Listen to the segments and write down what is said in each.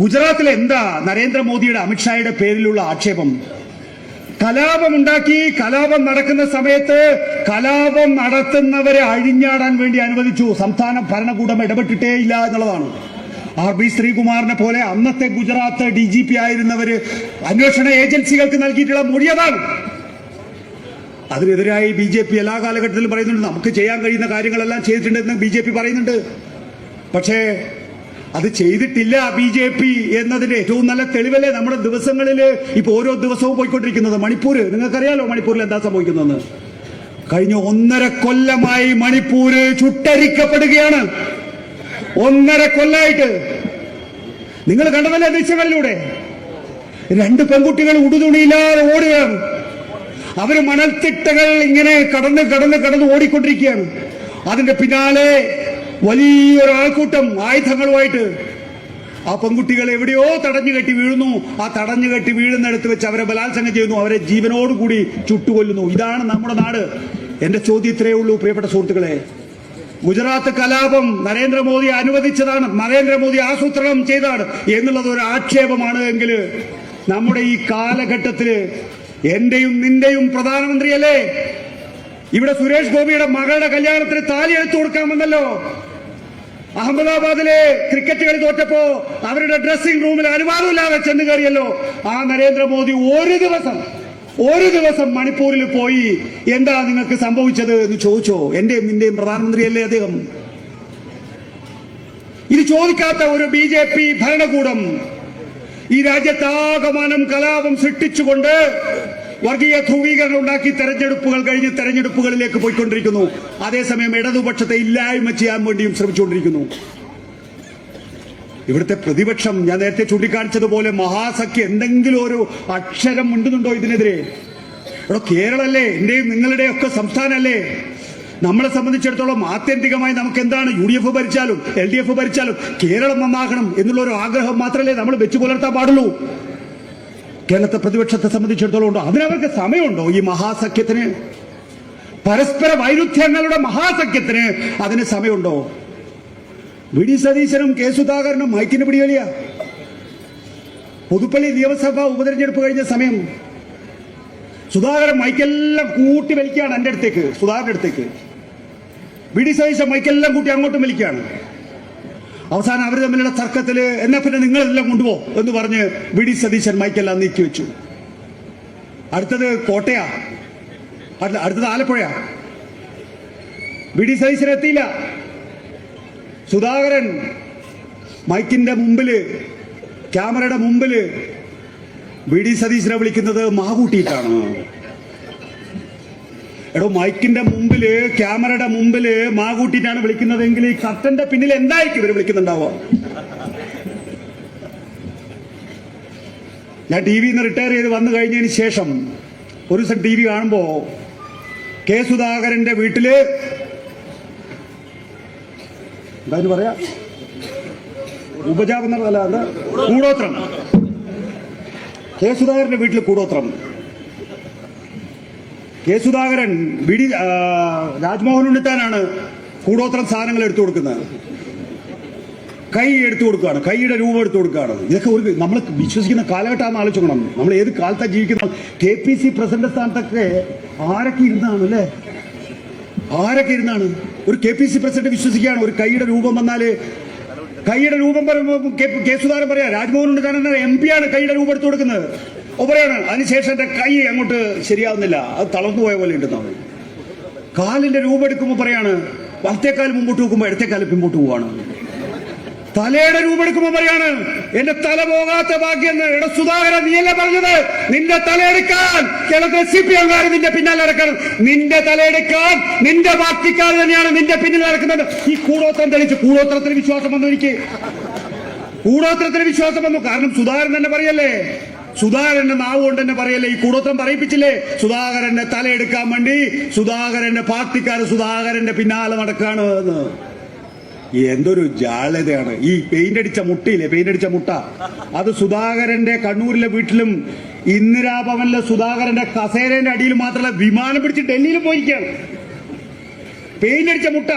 ഗുജറാത്തിൽ എന്താ നരേന്ദ്രമോദിയുടെ അമിത്ഷായുടെ പേരിലുള്ള ആക്ഷേപം? കലാപമുണ്ടാക്കി കലാപം നടക്കുന്ന സമയത്ത് കലാപം നടത്തുന്നവരെ അഴിഞ്ഞാടാൻ വേണ്ടി അനുവദിച്ചു. സംസ്ഥാന ഭരണകൂടം ഇടപെട്ടിട്ടേ ഇല്ല എന്നുള്ളതാണ്. ആർ ബി ശ്രീകുമാറിനെ പോലെ അന്നത്തെ ഗുജറാത്ത് ഡി ജി പി ആയിരുന്നവര് അന്വേഷണ ഏജൻസികൾക്ക് നൽകിയിട്ടുള്ള മൊഴിയതാണ് അതിനെതിരായി ബി ജെ പി എല്ലാ കാലഘട്ടത്തിലും പറയുന്നുണ്ട് നമുക്ക് ചെയ്യാൻ കഴിയുന്ന കാര്യങ്ങളെല്ലാം ചെയ്തിട്ടുണ്ടെന്ന് ബി ജെ പി പറയുന്നുണ്ട്. പക്ഷേ അത് ചെയ്തിട്ടില്ല ബി ജെ പി എന്നതിന്റെ ഏറ്റവും നല്ല തെളിവല്ലേ നമ്മുടെ ദിവസങ്ങളിൽ ഇപ്പൊ ഓരോ ദിവസവും പോയിക്കൊണ്ടിരിക്കുന്നത്? മണിപ്പൂര്. നിങ്ങൾക്കറിയാലോ മണിപ്പൂരിൽ എന്താ സംഭവിക്കുന്നതെന്ന്? കഴിഞ്ഞ ഒന്നര കൊല്ലമായി മണിപ്പൂര് ചുട്ടരിക്കപ്പെടുകയാണ്. ഒന്നര കൊല്ലായിട്ട്. നിങ്ങൾ കണ്ടതല്ലേ ദൃശ്യങ്ങളിലൂടെ? രണ്ട് പെൺകുട്ടികൾ ഉടുതുണിയില്ലാതെ ഓടുകയാണ്. അവർ മണൽത്തിട്ടകൾ ഇങ്ങനെ കടന്ന് കടന്ന് കടന്ന് ഓടിക്കൊണ്ടിരിക്കുകയാണ്. അതിന്റെ പിന്നാലെ വലിയൊരു ആൾക്കൂട്ടം ആയുധങ്ങളുമായിട്ട് ആ പെൺകുട്ടികൾ എവിടെയോ തടഞ്ഞു കെട്ടി വീഴുന്നു. ആ തടഞ്ഞു കെട്ടി വീഴുന്നിടത്ത് വെച്ച് അവരെ ബലാത്സംഗം ചെയ്യുന്നു. അവരെ ജീവനോടുകൂടി ചുട്ടുകൊല്ലുന്നു. ഇതാണ് നമ്മുടെ നാട്. എന്റെ ചോദ്യം ഇത്രയേ ഉള്ളൂ പ്രിയപ്പെട്ട സുഹൃത്തുക്കളെ. ഗുജറാത്ത് കലാപം നരേന്ദ്രമോദി അനുവദിച്ചതാണ്. നരേന്ദ്രമോദി ആസൂത്രണം ചെയ്താണ് എന്നുള്ളത് ഒരു ആക്ഷേപമാണ് എങ്കിൽ നമ്മുടെ ഈ കാലഘട്ടത്തിൽ എന്റെയും നിന്റെയും പ്രധാനമന്ത്രിയല്ലേ? ഇവിടെ സുരേഷ് ഗോപിയുടെ മകളുടെ കല്യാണത്തിന് താലി എടുത്തു കൊടുക്കാമെന്നല്ലോ. അഹമ്മദാബാദിലെ ക്രിക്കറ്റ് കളി തോറ്റപ്പോ അവരുടെ ഡ്രസ്സിംഗ് റൂമിൽ അനുവാദമില്ലാതെ ചെന്ന് കയറിയല്ലോ. ആ നരേന്ദ്രമോദി ഒരു ദിവസം ഒരു ദിവസം മണിപ്പൂരിൽ പോയി എന്താ നിങ്ങൾക്ക് സംഭവിച്ചത് എന്ന് ചോദിച്ചോ? എന്റെയും നിന്റെയും പ്രധാനമന്ത്രിയല്ലേ അദ്ദേഹം? ഇത് ചോദിക്കാത്ത ഒരു ബി ജെ പി ഭരണകൂടം ഈ രാജ്യത്താകമാനം കലാപം സൃഷ്ടിച്ചുകൊണ്ട് വർഗീയ ധ്രുവീകരണം ഉണ്ടാക്കി തെരഞ്ഞെടുപ്പുകൾ കഴിഞ്ഞ് തെരഞ്ഞെടുപ്പുകളിലേക്ക് പോയിക്കൊണ്ടിരിക്കുന്നു. അതേസമയം ഇടതുപക്ഷത്തെ ഇല്ലായ്മ ചെയ്യാൻ വേണ്ടിയും ശ്രമിച്ചുകൊണ്ടിരിക്കുന്നു. ഇവിടുത്തെ പ്രതിപക്ഷം ഞാൻ നേരത്തെ ചൂണ്ടിക്കാണിച്ചതുപോലെ മഹാസഖ്യ എന്തെങ്കിലും ഒരു അക്ഷരം ഉണ്ടെന്നുണ്ടോ ഇതിനെതിരെ? ഇവിടെ കേരളല്ലേ? എന്റെയും നിങ്ങളുടെയും ഒക്കെ സംസ്ഥാനമല്ലേ നമ്മളെ സംബന്ധിച്ചിടത്തോളം ആത്യന്തികമായി നമുക്ക് എന്താണ് യു ഡി എഫ് ഭരിച്ചാലും എൽ ഡി എഫ് ഭരിച്ചാലും കേരളം നന്നാകണം എന്നുള്ള ഒരു ആഗ്രഹം മാത്രമല്ലേ നമ്മൾ വെച്ചു പുലർത്താൻ പാടുള്ളൂ? കേരളത്തെ പ്രതിപക്ഷത്തെ സംബന്ധിച്ചിടത്തോളം ഉണ്ടോ? അതിനവർക്ക് സമയമുണ്ടോ ഈ മഹാസഖ്യത്തിന്? പരസ്പര വൈരുദ്ധ്യങ്ങളുടെ മഹാസഖ്യത്തിന് അതിന് സമയമുണ്ടോ? വി ഡി സതീശനും കെ സുധാകരനും മൈക്കിന് പിടിവലിയ. പുതുപ്പള്ളി നിയമസഭാ ഉപതെരഞ്ഞെടുപ്പ് കഴിഞ്ഞ സമയം സുധാകരൻ മൈക്കെല്ലാം കൂട്ടി വലിക്കുകയാണ് എന്റെ അടുത്തേക്ക് സുധാകരന്റെ അടുത്തേക്ക്. വി ഡി സതീശൻ മൈക്കെല്ലാം കൂട്ടി അങ്ങോട്ടും വലിക്കുകയാണ്. അവസാനം അവർ തമ്മിലുള്ള തർക്കത്തിൽ എന്നാ പിന്നെ നിങ്ങളെല്ലാം കൊണ്ടുപോകും എന്ന് പറഞ്ഞ് വി ഡി സതീശൻ മൈക്കെല്ലാം നീക്കി വെച്ചു. അടുത്തത് കോട്ടയ. അടുത്തത് ആലപ്പുഴയാ. വി ഡി സതീശൻ എത്തിയില്ല. സുധാകരൻ മൈക്കിന്റെ മുമ്പിൽ ക്യാമറയുടെ മുമ്പിൽ വി ഡി സതീശനെ വിളിക്കുന്നത് മാകൂട്ടിയിട്ടാണ്. എടോ മൈക്കിന്റെ മുമ്പിൽ ക്യാമറയുടെ മുമ്പിൽ മാകൂട്ടിട്ടാണ് വിളിക്കുന്നതെങ്കിൽ ഈ കർട്ടന്റെ പിന്നിൽ എന്തായിരിക്കും ഇവർ വിളിക്കുന്നുണ്ടാവുക? ഞാൻ ടി വിയിൽ നിന്ന് റിട്ടയർ ചെയ്ത് വന്നു കഴിഞ്ഞതിന് ശേഷം ഒരു ദിവസം ടി വി കാണുമ്പോ കെ സുധാകരന്റെ വീട്ടിൽ എന്താ പറയാ? ഉപജാപം എന്നല്ല കൂടോത്രം. കെ സുധാകരന്റെ വീട്ടിൽ കൂടോത്രം. കെ സുധാകരൻ വിടി രാജ്മോഹൻ ഉണ്ണിത്താനാണ് കൂടോത്രം സാധനങ്ങൾ എടുത്തു കൊടുക്കുന്നത്. കൈ എടുത്തു കൊടുക്കുകയാണ്. കൈയുടെ രൂപം എടുത്തു കൊടുക്കുകയാണ്. ഇതൊക്കെ ഒരു നമ്മൾ വിശ്വസിക്കുന്ന കാലഘട്ടമാണെന്ന് ആലോചിക്കണം. നമ്മൾ ഏത് കാലത്താണ് ജീവിക്കുന്ന കെ പി സി പ്രസിഡന്റ് സ്ഥാനത്തൊക്കെ ആരൊക്കെ ഇരുന്നാണ് അല്ലേ? ആരൊക്കെ ഇരുന്നാണ്? ഒരു കെ പി സി പ്രസിഡന്റ് വിശ്വസിക്കുകയാണ്. ഒരു കൈയുടെ രൂപം വന്നാൽ കൈയുടെ രൂപം പറയുമ്പോൾ കെ- സുധാകരൻ പറയാ രാജ്മോഹൻ ഉണ്ണിത്താൻ എം പി ആണ് കൈയുടെ രൂപം എടുത്തു കൊടുക്കുന്നത്. ഓ പറയാണ് അതിനുശേഷം എന്റെ കൈ അങ്ങോട്ട് ശരിയാവുന്നില്ല. അത് തളർന്നു പോയ പോലെ ഉണ്ടെന്നാണ് കാലിന്റെ രൂപം എടുക്കുമ്പോൾ പറയാണ് വലത്തേക്കാൽ മുമ്പോട്ട് നോക്കുമ്പോൾ ഇടത്തേക്കാൽ പിമ്പോട്ട് പോവാണ്. തലയുടെ രൂപെടുക്കുമ്പോ പറയാണ് എന്റെ തല പോകാത്ത എടാ സുധാകരൻ നീയല്ലേ പറഞ്ഞത്? നിന്റെ തലയെടുക്കാൻ കേരളത്തിലെ സി പി എംകാർ നിന്റെ പിന്നാലെ നടക്കണം. നിന്റെ തലയെടുക്കാൻ നിന്റെ പാർട്ടിക്കാർ തന്നെയാണ് നിന്റെ പിന്നിൽ നടക്കുന്നത്. ഈ കൂടോത്രം തെളിച്ച് കൂടോത്രത്തിന് വിശ്വാസം വന്നു എനിക്ക്. കൂടോത്രത്തിന് വിശ്വാസം വന്നു. കാരണം സുധാകരൻ തന്നെ പറയല്ലേ സുധാകരന്റെ നാവ് കൊണ്ട് തന്നെ പറയല്ലേ ഈ കൂടത്തം പറയിപ്പിച്ചില്ലേ? സുധാകരന്റെ തലയെടുക്കാൻ വേണ്ടി സുധാകരന്റെ പാർട്ടിക്കാർ സുധാകരന്റെ പിന്നാലെ നടക്കാണ് എന്ന്. എന്തൊരു ജാള്യതയാണ്. ഈ പെയിന്റ് അടിച്ച മുട്ടയില്ലേ പെയിന്റ് അടിച്ച മുട്ട? അത് സുധാകരന്റെ കണ്ണൂരിലെ വീട്ടിലും ഇന്ദിരാഭവനിലെ സുധാകരന്റെ കസേരന്റെ അടിയിൽ മാത്രമല്ല വിമാനം പിടിച്ച് ഡൽഹിയിൽ പോയിരിക്കുകയാണ്. പെയിന്റ് അടിച്ച മുട്ട.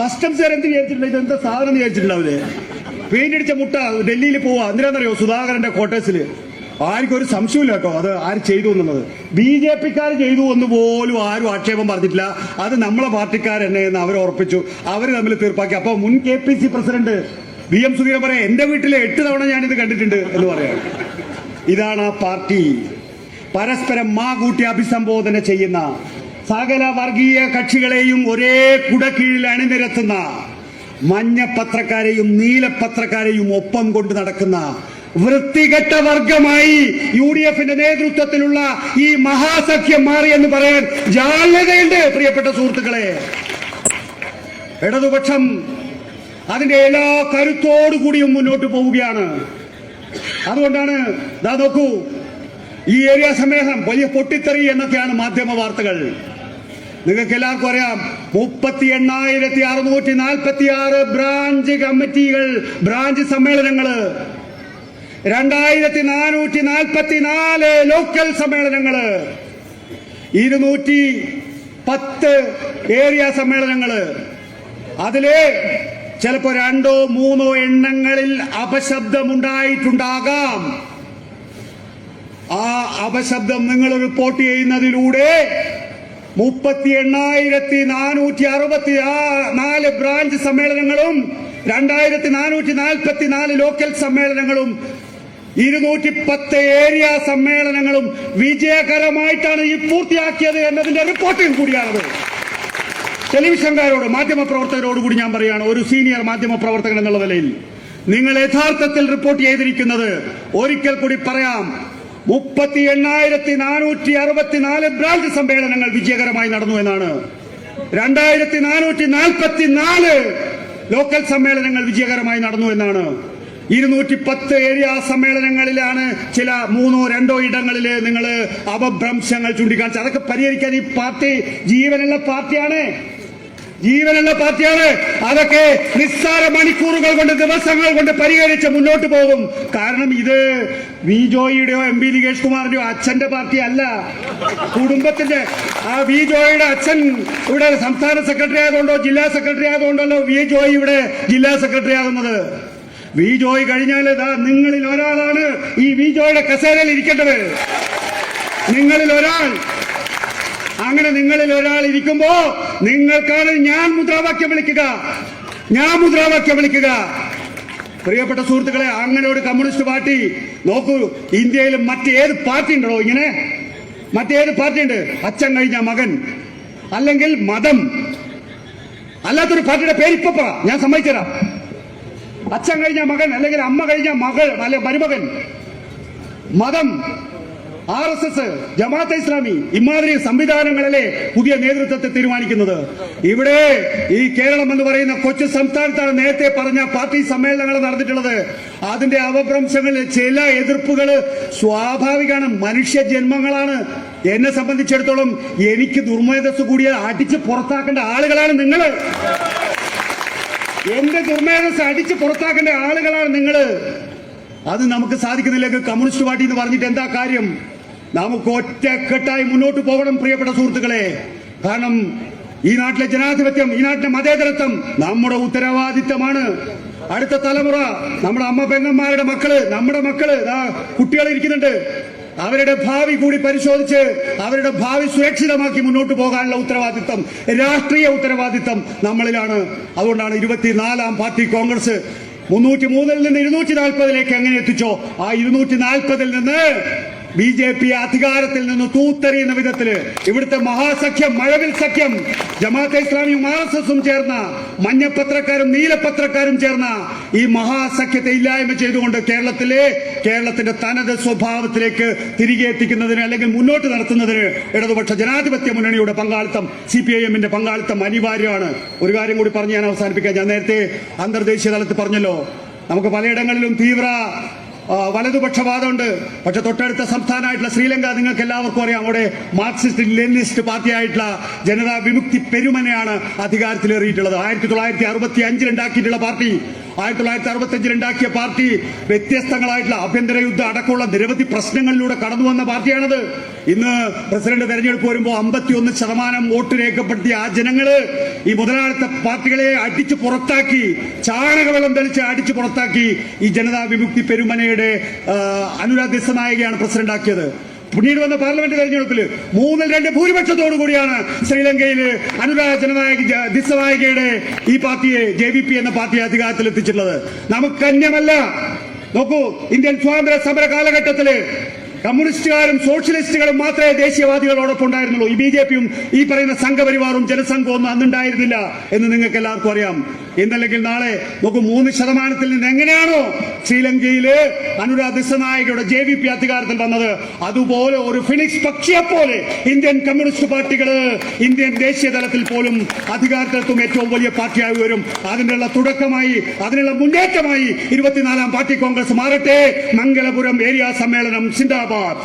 കസ്റ്റംസുകാർ എന്ത് വിചാരിച്ചിട്ടുണ്ട്? ഇതെന്താ സാധനം വിചാരിച്ചിട്ടുണ്ടാവില്ലേ? പെയിന്റ് അടിച്ച മുട്ട ഡൽഹിയിൽ പോവാ. എന്തിനാണെന്നറിയോ? സുധാകരന്റെ ക്വാർട്ടേഴ്സിൽ ആർക്കും ഒരു സംശയമില്ല കേട്ടോ. അത് ആര് ചെയ്തു എന്നുള്ളത്. ബി ജെ പിക്കാർ ചെയ്തു എന്ന് പോലും ആരും ആക്ഷേപം പറഞ്ഞിട്ടില്ല. അത് നമ്മളെ പാർട്ടിക്കാർ തന്നെ എന്ന് അവർ ഉറപ്പിച്ചു. അവർ തമ്മിൽ തീർപ്പാക്കി. അപ്പൊ മുൻ K P C president V M Sudheeran പറയാം എന്റെ വീട്ടിലെ എട്ട് തവണ ഞാൻ ഇത് കണ്ടിട്ടുണ്ട് എന്ന് പറയാം. ഇതാണ് ആ പാർട്ടി. പരസ്പരം മാ കൂട്ടി അഭിസംബോധന ചെയ്യുന്ന സകല വർഗീയ കക്ഷികളെയും ഒരേ കുടക്കീഴിൽ അണിനിരത്തുന്ന മഞ്ഞ പത്രക്കാരെയും നീല പത്രക്കാരെയും ഒപ്പം കൊണ്ട് നടക്കുന്ന വൃത്തികെട്ട വർഗമായി യു ഡി എഫിന്റെ നേതൃത്വത്തിലുള്ള ഈ മഹാസഖ്യം മാറി എന്ന് പറയാൻ ജാഗ്രതയുണ്ട് പ്രിയപ്പെട്ട സുഹൃത്തുക്കളെ. ഇടതുപക്ഷം അതിന്റെ എല്ലാ കരുത്തോടുകൂടിയും മുന്നോട്ട് പോവുകയാണ്. അതുകൊണ്ടാണ് ദാ നോക്കൂ ഈ ഏരിയ സമേഹം വലിയ പൊട്ടിത്തെറി എന്നൊക്കെയാണ് മാധ്യമ വാർത്തകൾ. നിങ്ങൾക്ക് എല്ലാവർക്കും അറിയാം മുപ്പത്തി എണ്ണായിരത്തി അറുന്നൂറ്റി നാൽപ്പത്തി ആറ് ബ്രാഞ്ച് കമ്മിറ്റികൾ ബ്രാഞ്ച് സമ്മേളനങ്ങൾ രണ്ടായിരത്തി നാനൂറ്റി നാൽപ്പത്തി നാല് ലോക്കൽ സമ്മേളനങ്ങൾ. ഇരുന്നൂറ്റി പത്ത് ഏരിയ സമ്മേളനങ്ങൾ. അതിലെ ചിലപ്പോ രണ്ടോ മൂന്നോ എണ്ണങ്ങളിൽ അപശബ്ദമുണ്ടായിട്ടുണ്ടാകാം. ആ അപശബ്ദം നിങ്ങൾ റിപ്പോർട്ട് ചെയ്യുന്നതിലൂടെ മുപ്പത്തി എണ്ണായിരത്തി നാനൂറ്റി അറുപത്തി നാല് ബ്രാഞ്ച് സമ്മേളനങ്ങളും രണ്ടായിരത്തി നാനൂറ്റി നാൽപ്പത്തി നാല് ലോക്കൽ സമ്മേളനങ്ങളും ഇരുന്നൂറ്റി പത്ത് ഏരിയ സമ്മേളനങ്ങളും വിജയകരമായിട്ടാണ് ഈ പൂർത്തിയാക്കിയത് എന്നതിന്റെ റിപ്പോർട്ടിൽ കൂടിയാണത്. ടെലിവിഷൻകാരോട് മാധ്യമപ്രവർത്തകരോട് കൂടി ഞാൻ പറയുകയാണ് ഒരു സീനിയർ മാധ്യമപ്രവർത്തകൻ എന്നുള്ള നിലയിൽ നിങ്ങൾ യഥാർത്ഥത്തിൽ റിപ്പോർട്ട് ചെയ്തിരിക്കുന്നത് ഒരിക്കൽ കൂടി പറയാം മുപ്പത്തി എണ്ണായിരത്തി നാനൂറ്റി അറുപത്തിനാല് ബ്രാഞ്ച് സമ്മേളനങ്ങൾ വിജയകരമായി നടന്നു എന്നാണ്. രണ്ടായിരത്തി നാനൂറ്റി നാൽപ്പത്തി നാല് ലോക്കൽ സമ്മേളനങ്ങൾ വിജയകരമായി നടന്നു എന്നാണ്. ഇരുന്നൂറ്റി പത്ത് ഏരിയ സമ്മേളനങ്ങളിലാണ് ചില മൂന്നോ രണ്ടോ ഇടങ്ങളിൽ നിങ്ങൾ അപഭ്രംശങ്ങൾ ചൂണ്ടിക്കാണിച്ചത്. അതൊക്കെ പരിഹരിക്കാൻ ഈ പാർട്ടി ജീവനുള്ള പാർട്ടിയാണ്. ജീവനുള്ള പാർട്ടിയാണ്. അതൊക്കെ നിസ്സാര മണിക്കൂറുകൾ കൊണ്ട് ദിവസങ്ങൾ കൊണ്ട് പരിഹരിച്ച് മുന്നോട്ട് പോകും. കാരണം ഇത് വി ജോയിയുടെയോ എം പി നികേഷ് കുമാറിന്റെയോ അച്ഛന്റെ പാർട്ടി അല്ല കുടുംബത്തിന്റെ ആ വി ജോയിയുടെ അച്ഛൻ ഇവിടെ സംസ്ഥാന സെക്രട്ടറി ആയതുകൊണ്ടോ ജില്ലാ സെക്രട്ടറി ആയതുകൊണ്ടല്ലോ വി ജോയി ഇവിടെ ജില്ലാ സെക്രട്ടറി ആകുന്നത്. വി ജോയ് കഴിഞ്ഞാൽ ദാ നിങ്ങളിൽ ഒരാളാണ് ഈ വിജോയുടെ കസേരയിൽ ഇരിക്കേണ്ടത്. നിങ്ങളിൽ ഒരാൾ. അങ്ങനെ നിങ്ങളിൽ ഒരാൾ ഇരിക്കുമ്പോ നിങ്ങൾക്കാണ് ഞാൻ മുദ്രാവാക്യം വിളിക്കുക. ഞാൻ മുദ്രാവാക്യം വിളിക്കുക. പ്രിയപ്പെട്ട സുഹൃത്തുക്കളെ അങ്ങനെ ഒരു കമ്മ്യൂണിസ്റ്റ് പാർട്ടി നോക്കൂ ഇന്ത്യയിൽ മറ്റേത് പാർട്ടി ഉണ്ടോ ഇങ്ങനെ? മറ്റേത് പാർട്ടി ഉണ്ട്. അച്ഛൻ കഴിഞ്ഞ മകൻ. അല്ലെങ്കിൽ മതം. അല്ലാത്തൊരു പാർട്ടിയുടെ പേര് ഇപ്പൊ ഞാൻ ഞാൻ സമ്മതിച്ചുതരാം. അച്ഛൻ കഴിഞ്ഞ മകൻ അല്ലെങ്കിൽ അമ്മ കഴിഞ്ഞ മകൾ അല്ലെ മരുമകൻ. മതം R S S Jamaat e Islami ഇമാതിരി സംവിധാനങ്ങളിലെ പുതിയ നേതൃത്വത്തെ തീരുമാനിക്കുന്നത്. ഇവിടെ ഈ കേരളം എന്ന് പറയുന്ന കൊച്ചു സംസ്ഥാനത്താണ് നേരത്തെ പറഞ്ഞ പാർട്ടി സമ്മേളനങ്ങൾ നടന്നിട്ടുള്ളത്. അതിന്റെ അവഭ്രംശങ്ങളിൽ ചില എതിർപ്പുകൾ സ്വാഭാവികമാണ്. മനുഷ്യ ജന്മങ്ങളാണ്. എന്നെ സംബന്ധിച്ചിടത്തോളം എനിക്ക് ദുർമേധസ് കൂടിയ അടിച്ച് പുറത്താക്കേണ്ട ആളുകളാണ് നിങ്ങൾ എന്റെ ദുർമേധസ് അടിച്ച് പുറത്താക്കേണ്ട ആളുകളാണ് നിങ്ങൾ അത് നമുക്ക് സാധിക്കുന്നില്ലെങ്കിൽ കമ്മ്യൂണിസ്റ്റ് പാർട്ടി എന്ന് പറഞ്ഞിട്ട് എന്താ കാര്യം? നമുക്ക് ഒറ്റക്കെട്ടായി മുന്നോട്ട് പോകണം പ്രിയപ്പെട്ട സുഹൃത്തുക്കളെ. കാരണം ഈ നാട്ടിലെ ജനാധിപത്യം ഈ നാട്ടിലെ മതേതരത്വം നമ്മുടെ ഉത്തരവാദിത്തമാണ്. അടുത്ത തലമുറ നമ്മുടെ അമ്മ പെങ്ങന്മാരുടെ മക്കൾ നമ്മുടെ മക്കൾ കുട്ടികൾ ഇരിക്കുന്നുണ്ട്. അവരുടെ ഭാവി കൂടി പരിശോധിച്ച് അവരുടെ ഭാവി സുരക്ഷിതമാക്കി മുന്നോട്ട് പോകാനുള്ള ഉത്തരവാദിത്തം രാഷ്ട്രീയ ഉത്തരവാദിത്തം നമ്മളിലാണ്. അതുകൊണ്ടാണ് ഇരുപത്തിനാലാം പാർട്ടി കോൺഗ്രസ് മുന്നൂറ്റി മൂന്നിൽ നിന്ന് ഇരുന്നൂറ്റി നാൽപ്പതിലേക്ക് എങ്ങനെ എത്തിച്ചോ? ആ ഇരുന്നൂറ്റി നാൽപ്പതിൽ നിന്ന് ബി ജെ പി അധികാരത്തിൽ നിന്ന് തൂത്തെറിയുന്ന വിധത്തിൽ ഇവിടുത്തെ മഹാസഖ്യം മഴവിൽ സഖ്യം ജമാഅത്തെ ഇസ്ലാമിയും ആർ എസ് എസും ചേർന്ന മഞ്ഞപ്പത്രക്കാരും നീലപത്രക്കാരും ചേർന്ന ഈ മഹാസഖ്യത്തെ ഇല്ലായ്മ ചെയ്തുകൊണ്ട് കേരളത്തിലെ കേരളത്തിന്റെ തനത് സ്വഭാവത്തിലേക്ക് തിരികെ എത്തിക്കുന്നതിന് അല്ലെങ്കിൽ മുന്നോട്ട് നടത്തുന്നതിന് ഇടതുപക്ഷ ജനാധിപത്യ മുന്നണിയുടെ പങ്കാളിത്തം സി പി ഐ എമ്മിന്റെ പങ്കാളിത്തം അനിവാര്യമാണ്. ഒരു കാര്യം കൂടി പറഞ്ഞ് ഞാൻ അവസാനിപ്പിക്കാം. ഞാൻ നേരത്തെ അന്തർദേശീയ തലത്തിൽ പറഞ്ഞല്ലോ നമുക്ക് പലയിടങ്ങളിലും തീവ്ര വലതുപക്ഷവാദമുണ്ട്. പക്ഷെ തൊട്ടടുത്ത സംസ്ഥാനമായിട്ടുള്ള ശ്രീലങ്ക നിങ്ങൾക്ക് എല്ലാവർക്കും അറിയാം. അവിടെ മാർക്സിസ്റ്റ് ലെനിസ്റ്റ് പാർട്ടിയായിട്ടുള്ള ജനതാ വിമുക്തി പെരുമനയാണ് അധികാരത്തിലേറിയിട്ടുള്ളത്. ആയിരത്തി തൊള്ളായിരത്തി അറുപത്തി അഞ്ചിൽ ഉണ്ടാക്കിയിട്ടുള്ള പാർട്ടി. ആയിരത്തി തൊള്ളായിരത്തി അറുപത്തി ഉണ്ടാക്കിയ പാർട്ടി വ്യത്യസ്തങ്ങളായിട്ടുള്ള ആഭ്യന്തര യുദ്ധം അടക്കമുള്ള നിരവധി പ്രശ്നങ്ങളിലൂടെ കടന്നു വന്ന പാർട്ടിയാണത്. ഇന്ന് പ്രസിഡന്റ് തെരഞ്ഞെടുപ്പ് വരുമ്പോൾ അമ്പത്തിയൊന്ന് ശതമാനം വോട്ട് രേഖപ്പെടുത്തിയ ആ ജനങ്ങൾ ഈ മുതലാളിത്ത പാർട്ടികളെ അടിച്ചു പുറത്താക്കി ചാണകവെള്ളം തെളിച്ച് അടിച്ചു പുറത്താക്കി ഈ ജനതാ വിമുക്തി പെരുമനയുടെ ദിസനായകയാണ് പ്രസിഡന്റ് ആക്കിയത് പിന്നീട് വന്ന പാർലമെന്റ് തെരഞ്ഞെടുപ്പിൽ മൂന്നിൽ രണ്ട് ഭൂരിപക്ഷത്തോടു കൂടിയാണ് ശ്രീലങ്കയിൽ അനുരാഗ ജനനായക ജ- ഈ പാർട്ടിയെ ജെ വി പി എന്ന പാർട്ടിയെ അധികാരത്തിൽ എത്തിച്ചിട്ടുള്ളത് നമുക്ക് അന്യമല്ല നോക്കൂ ഇന്ത്യൻ സ്വാതന്ത്ര്യ സമര കാലഘട്ടത്തിൽ കമ്മ്യൂണിസ്റ്റുകാരും സോഷ്യലിസ്റ്റുകളും മാത്രമേ ദേശീയവാദികളോടൊപ്പം ഉണ്ടായിരുന്നുള്ളൂ. ഈ ബി ജെ പിയും ഈ പറയുന്ന സംഘപരിവാറും ജനസംഘവും അന്നുണ്ടായിരുന്നില്ല എന്ന് നിങ്ങൾക്ക് എല്ലാവർക്കും അറിയാം. ഇന്നല്ലെങ്കിൽ നാളെ നമുക്ക് മൂന്ന് ശതമാനത്തിൽ നിന്ന് എങ്ങനെയാണോ ശ്രീലങ്കയിൽ അനുരാഗ് ദിസനായകയുടെ ജെ വി പി അധികാരത്തിൽ വന്നത്? അതുപോലെ ഒരു ഫിനിക്സ് പക്ഷിയെ പോലെ ഇന്ത്യൻ കമ്മ്യൂണിസ്റ്റ് പാർട്ടികൾ ഇന്ത്യൻ ദേശീയ തലത്തിൽ പോലും അധികാരത്തിലെത്തും ഏറ്റവും വലിയ പാർട്ടിയായി വരും അതിനുള്ള തുടക്കമായി അതിനുള്ള മുന്നേറ്റമായി ഇരുപത്തിനാലാം പാർട്ടി കോൺഗ്രസ് മാറട്ടെ. മംഗലപുരം ഏരിയ സമ്മേളനം സിന്ദാബാദ്.